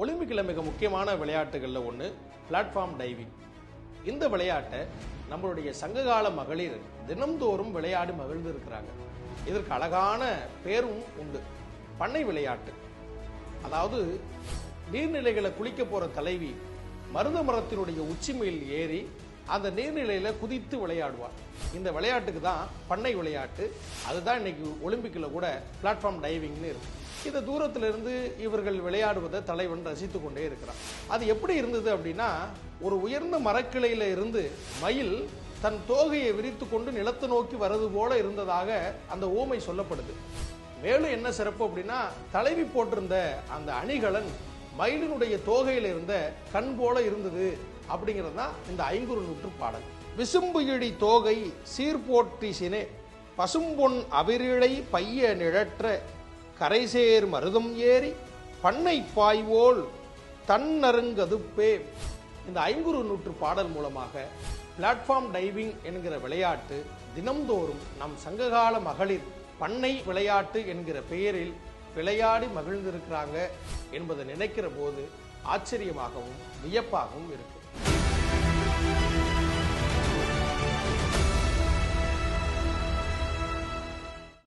ஒலிம்பிக்கில் மிக முக்கியமான விளையாட்டுகளில் ஒன்று பிளாட்ஃபார்ம் டைவிங் இந்த விளையாட்டை நம்மளுடைய சங்ககால மகளிர் தினம்தோறும் விளையாடி மகிழ்ந்து இருக்கிறாங்க. இதற்கு அழகான பேரும் உண்டு. பண்ணை விளையாட்டு. அதாவது நீர்நிலைகளை குளிக்க போகிற தலைவி மருத மரத்தினுடைய உச்சி மேல் ஏறி அந்த நீர்நிலையில குதித்து விளையாடுவார் இந்த விளையாட்டுக்கு தான் பண்ணை விளையாட்டு. அதுதான் இன்னைக்கு ஒலிம்பிக்கில் கூட பிளாட்ஃபார்ம் டைவிங்னு இருக்கு. இந்த தூரத்திலிருந்து இவர்கள் விளையாடுவதை தலைவன் ரசித்து கொண்டே இருக்கிறான். அது எப்படி இருந்தது அப்படின்னா ஒரு உயர்ந்த மரக்கிளையில இருந்து மயில் தன் தோகையை விரித்து கொண்டு நிலத்தை நோக்கி வரது போல இருந்ததாக அந்த ஓமை சொல்லப்படுது. மேலும் என்ன சிறப்பு அப்படின்னா தலைவி போட்டிருந்த அந்த அணிகலன் மயிலினுடைய தோகையில் இருந்த கண் போல இருந்தது அப்படிங்கிறது தான் இந்த ஐங்குறு நூற்று பாடல். விசும்பு இழி தோகை சீர்போற்றிசினே பசும்பொன் அவிரிழை பைய நிழற்ற கரைசேர் மருதம் ஏறி பண்ணை பாய்வோல் தன்னருங்கதுப்பே இந்த ஐங்குறு நூற்று பாடல் மூலமாக பிளாட்ஃபார்ம் டைவிங் என்கிற விளையாட்டு தினம்தோறும் நம் சங்ககால மகளிர் பண்ணை விளையாட்டு என்கிற பெயரில் விளையாடி மகிழ்ந்திருக்கிறாங்க என்பதை நினைக்கிற போது ஆச்சரியமாகவும் வியப்பாகவும் இருக்கு.